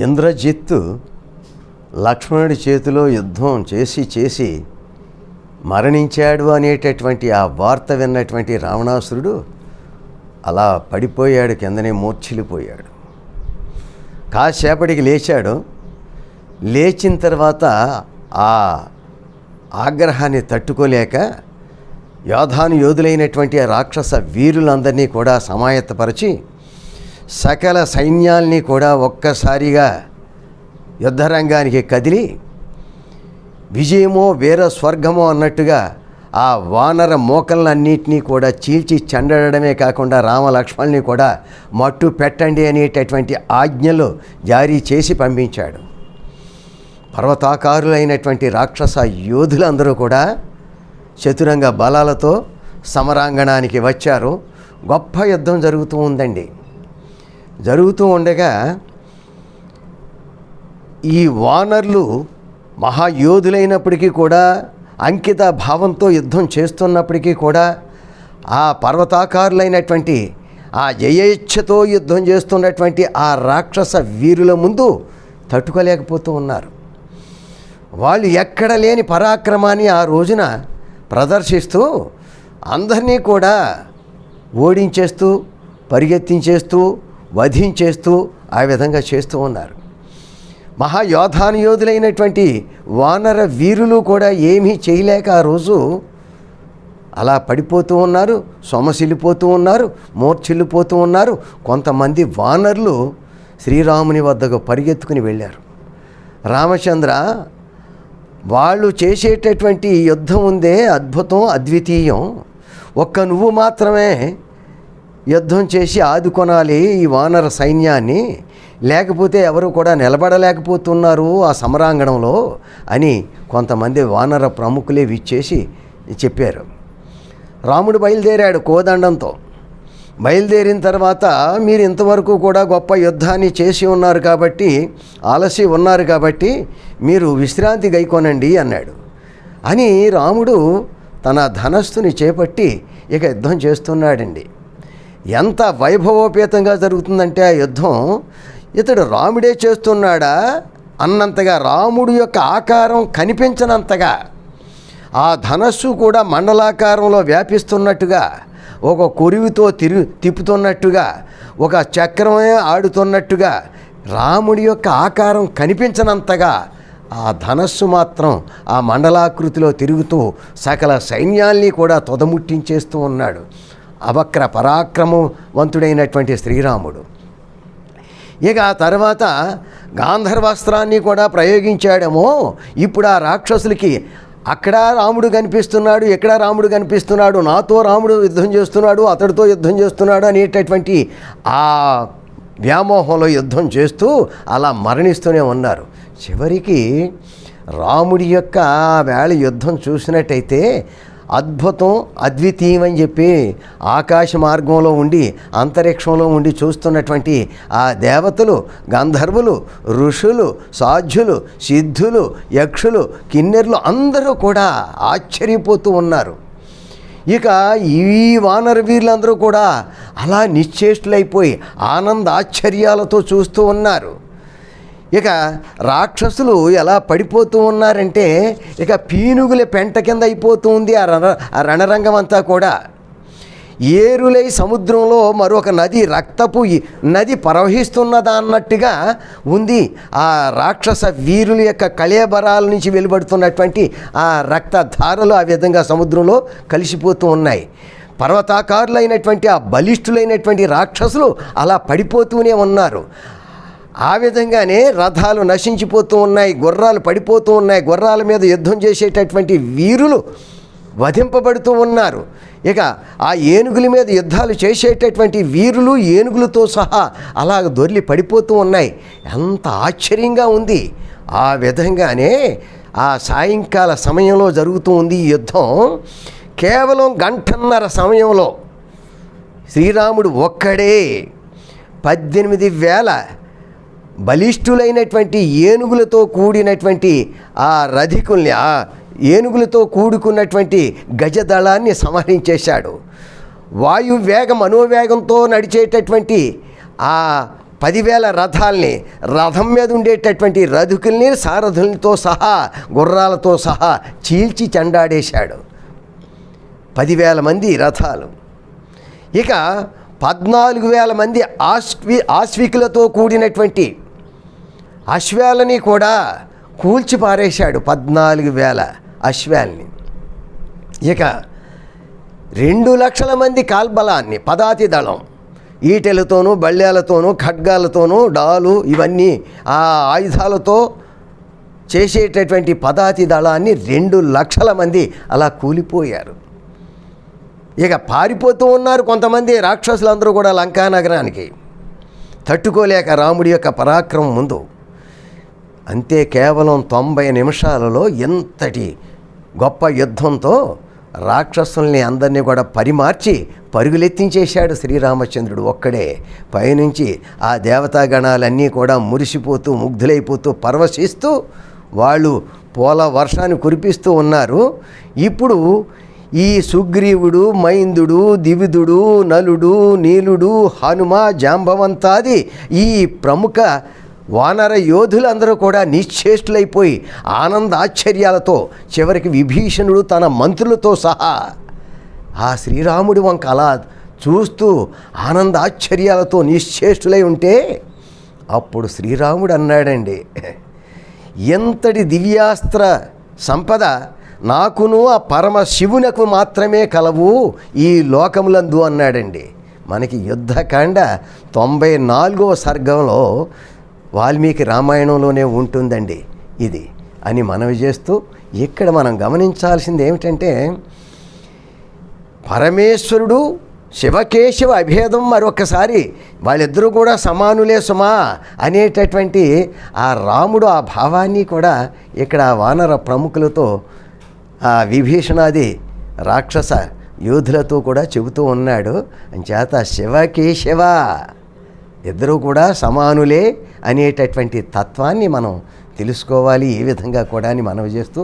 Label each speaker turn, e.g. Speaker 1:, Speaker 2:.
Speaker 1: ఇంద్రజిత్తు లక్ష్మణుడి చేతిలో యుద్ధం చేసి చేసి మరణించాడు అనేటటువంటి ఆ వార్త విన్నటువంటి రావణాసురుడు అలా పడిపోయాడు కిందనే మూర్ఛిలిపోయాడు కాసేపటికి లేచాడు. లేచిన తర్వాత ఆ ఆగ్రహాన్ని తట్టుకోలేక యోధాను యోధులైనటువంటి ఆ రాక్షస వీరులందరినీ కూడా సమాయత్తపరిచి సకల సైన్యాల్ని కూడా ఒక్కసారిగా యుద్ధరంగానికి కదిలి విజయమో వీర స్వర్గమో అన్నట్టుగా ఆ వానర మోకలన్నింటినీ కూడా చీల్చి చెండడమే కాకుండా రామలక్ష్మణ్ని కూడా మట్టు పెట్టండి అనేటటువంటి ఆజ్ఞలు జారీ చేసి పంపించాడు. పర్వతాకారులైనటువంటి రాక్షస యోధులందరూ కూడా చతురంగ బలాలతో సమరాంగణానికి వచ్చారు. గొప్ప యుద్ధం జరుగుతూ ఉందండి. జరుగుతూ ఉండగా ఈ వానర్లు మహాయోధులైనప్పటికీ కూడా అంకిత భావంతో యుద్ధం చేస్తున్నప్పటికీ కూడా ఆ పర్వతాకారులైనటువంటి ఆ జయేచ్ఛతో యుద్ధం చేస్తున్నటువంటి ఆ రాక్షస వీరుల ముందు తట్టుకోలేకపోతూ ఉన్నారు. వాళ్ళు ఎక్కడ లేని పరాక్రమాన్ని ఆ రోజున ప్రదర్శిస్తూ అందరినీ కూడా ఓడించేస్తూ పరిగెత్తించేస్తూ వధించేస్తూ ఆ విధంగా చేస్తూ ఉన్నారు. మహాయోధానుయోధులైనటువంటి వానర వీరులు కూడా ఏమీ చేయలేక ఆ రోజు అలా పడిపోతూ ఉన్నారు సొమసిల్లిపోతూ ఉన్నారు మూర్చిల్లిపోతూ ఉన్నారు. కొంతమంది వానరులు శ్రీరాముని వద్దకు పరిగెత్తుకుని వెళ్ళారు. రామచంద్ర వాళ్ళు చేసేటటువంటి యుద్ధం ఉందే అద్భుతం అద్వితీయం. ఒక్క నువ్వు మాత్రమే యుద్ధం చేసి ఆదుకొనాలి ఈ వానర సైన్యాన్ని. లేకపోతే ఎవరు కూడా నిలబడలేకపోతున్నారు ఆ సమరాంగణంలో అని కొంతమంది వానర ప్రముఖులే విచ్చేసి చెప్పారు. రాముడు బయలుదేరాడు కోదండంతో. బయలుదేరిన తర్వాత మీరు ఇంతవరకు కూడా గొప్ప యుద్ధాన్ని చేసి ఉన్నారు కాబట్టి ఆలసి ఉన్నారు కాబట్టి మీరు విశ్రాంతి గైకొనండి అన్నాడు. అని రాముడు తన ధనస్సుని చేపట్టి ఇక యుద్ధం చేస్తున్నాడండి. ఎంత వైభవోపేతంగా జరుగుతుందంటే ఆ యుద్ధం ఇతడు రాముడే చేస్తున్నాడా? అన్నంతగా రాముడు యొక్క ఆకారం కనిపించనంతగా. ఆ ధనస్సు కూడా మండలాకారంలో వ్యాపిస్తున్నట్టుగా ఒక కొరివితో తిరు తిప్పుతున్నట్టుగా ఒక చక్రమే ఆడుతున్నట్టుగా రాముడి యొక్క ఆకారం కనిపించనంతగా ఆ ధనస్సు మాత్రం ఆ మండలాకృతిలో తిరుగుతూ సకల సైన్యాల్ని కూడా తొదముట్టించేస్తూ ఉన్నాడు. అవక్ర పరాక్రమవంతుడైనటువంటి శ్రీరాముడు. ఇక ఆ తర్వాత గాంధర్వాస్త్రాన్ని కూడా ప్రయోగించాడేమో ఇప్పుడు ఆ రాక్షసులకి అక్కడ రాముడు కనిపిస్తున్నాడు ఎక్కడ రాముడు కనిపిస్తున్నాడు నాతో రాముడు యుద్ధం చేస్తున్నాడు అతడితో యుద్ధం చేస్తున్నాడు అనేటటువంటి ఆ వ్యామోహంలో యుద్ధం చేస్తూ అలా మరణిస్తూనే ఉన్నారు. చివరికి రాముడి యొక్క వేళ యుద్ధం చూసినట్టయితే అద్భుతం అద్వితీయం అని చెప్పి ఆకాశ మార్గంలో ఉండి అంతరిక్షంలో ఉండి చూస్తున్నటువంటి ఆ దేవతలు గంధర్వులు ఋషులు సాధ్యులు సిద్ధులు యక్షులు కిన్నెర్లు అందరూ కూడా ఆశ్చర్యపోతూ ఉన్నారు. ఇక ఈ వానర వీరులందరూ కూడా అలా నిశ్చేష్టులైపోయి ఆనంద ఆశ్చర్యాలతో చూస్తూ ఉన్నారు. ఇక రాక్షసులు ఎలా పడిపోతూ ఉన్నారంటే ఇక పీనుగుల పెంట కింద అయిపోతూ ఉంది ఆ రణ ఆ రణరంగం అంతా కూడా. ఏరులై సముద్రంలో మరొక నది రక్తపు నది ప్రవహిస్తున్నదా అన్నట్టుగా ఉంది. ఆ రాక్షస వీరుల యొక్క కళేబరాల నుంచి వెలువడుతున్నటువంటి ఆ రక్తధారలు ఆ విధంగా సముద్రంలో కలిసిపోతూ ఉన్నాయి. పర్వతాకారులైనటువంటి ఆ బలిష్ఠులైనటువంటి రాక్షసులు అలా పడిపోతూనే ఉన్నారు. ఆ విధంగానే రథాలు నశించిపోతూ ఉన్నాయి గుర్రాలు పడిపోతూ ఉన్నాయి గుర్రాల మీద యుద్ధం చేసేటటువంటి వీరులు వధింపబడుతూ ఉన్నారు. ఇక ఆ ఏనుగుల మీద యుద్ధాలు చేసేటటువంటి వీరులు ఏనుగులతో సహా అలా దొర్లి పడిపోతూ ఉన్నాయి. ఎంత ఆశ్చర్యంగా ఉంది. ఆ విధంగానే ఆ సాయంకాల సమయంలో జరుగుతూ ఉంది ఈ యుద్ధం. కేవలం గంటన్నర సమయంలో శ్రీరాముడు ఒక్కడే పద్దెనిమిది వేల బలిష్ఠులైనటువంటి ఏనుగులతో కూడినటువంటి ఆ రధికుల్ని ఆ ఏనుగులతో కూడుకున్నటువంటి గజదళాన్ని సంహరించేశాడు. వాయు వేగం మనోవేగంతో నడిచేటటువంటి ఆ పదివేల రథాల్ని రథం మీద ఉండేటటువంటి రథుకుల్ని సారథులతో సహా గుర్రాలతో సహా చీల్చి చెండాడేశాడు. పదివేల మంది రథాలు. ఇక పద్నాలుగు వేల మంది ఆశ్వి ఆశ్వికులతో కూడినటువంటి అశ్వాలని కూడా కూల్చి పారేశాడు పద్నాలుగు వేల అశ్వాల్ని. ఇక రెండు లక్షల మంది కాల్బలాన్ని పదాతి దళం ఈటెలతోనూ బళ్ళేలతోనూ ఖడ్గాలతోనూ డాలు ఇవన్నీ ఆ ఆయుధాలతో చేసేటటువంటి పదాతి దళాన్ని రెండు లక్షల మంది అలా కూలిపోయారు. ఇక పారిపోతూ ఉన్నారు కొంతమంది రాక్షసులందరూ కూడా లంకా నగరానికి. తట్టుకోలేక రాముడి యొక్క పరాక్రమం ముందు అంతే కేవలం తొంభై నిమిషాలలో ఎంతటి గొప్ప యుద్ధంతో రాక్షసుల్ని అందరినీ కూడా పరిమార్చి పరుగులెత్తించేశాడు శ్రీరామచంద్రుడు ఒక్కడే. పైనుంచి ఆ దేవతాగణాలన్నీ కూడా మురిసిపోతూ ముగ్ధులైపోతూ పరవశిస్తూ వాళ్ళు పూల వర్షాన్ని కురిపిస్తూ ఉన్నారు. ఇప్పుడు ఈ సుగ్రీవుడు మైందుడు దివిదుడు నలుడు నీలుడు హనుమ జాంబవంతాది ఈ ప్రముఖ వానర యోధులందరూ కూడా నిశ్చేష్టులైపోయి ఆనంద ఆశ్చర్యాలతో చివరికి విభీషణుడు తన మంత్రులతో సహా ఆ శ్రీరాముడి వంక అలా చూస్తూ ఆనంద ఆశ్చర్యాలతో నిశ్చేష్టులై ఉంటే అప్పుడు శ్రీరాముడు అన్నాడండి ఎంతటి దివ్యాస్త్ర సంపద నాకును ఆ పరమ శివునకు మాత్రమే కలవు ఈ లోకములందు అన్నాడండి. మనకి యుద్ధకాండ తొంభై నాలుగవ సర్గంలో వాల్మీకి రామాయణంలోనే ఉంటుందండి ఇది అని మనవి చేస్తూ ఇక్కడ మనం గమనించాల్సింది ఏమిటంటే పరమేశ్వరుడు శివకేశవ అభేదం మరొకసారి వాళ్ళిద్దరూ కూడా సమానులే సుమా అనేటటువంటి ఆ రాముడు ఆ భావాన్ని కూడా ఇక్కడ వానర ప్రముఖులతో ఆ విభీషణాది రాక్షస యోధులతో కూడా చెబుతూ ఉన్నాడు. అంచేత శివకేశవ ఇద్దరూ కూడా సమానులే అనేటటువంటి తత్వాన్ని మనం తెలుసుకోవాలి ఏ విధంగా కూడా అని మనవి చేస్తూ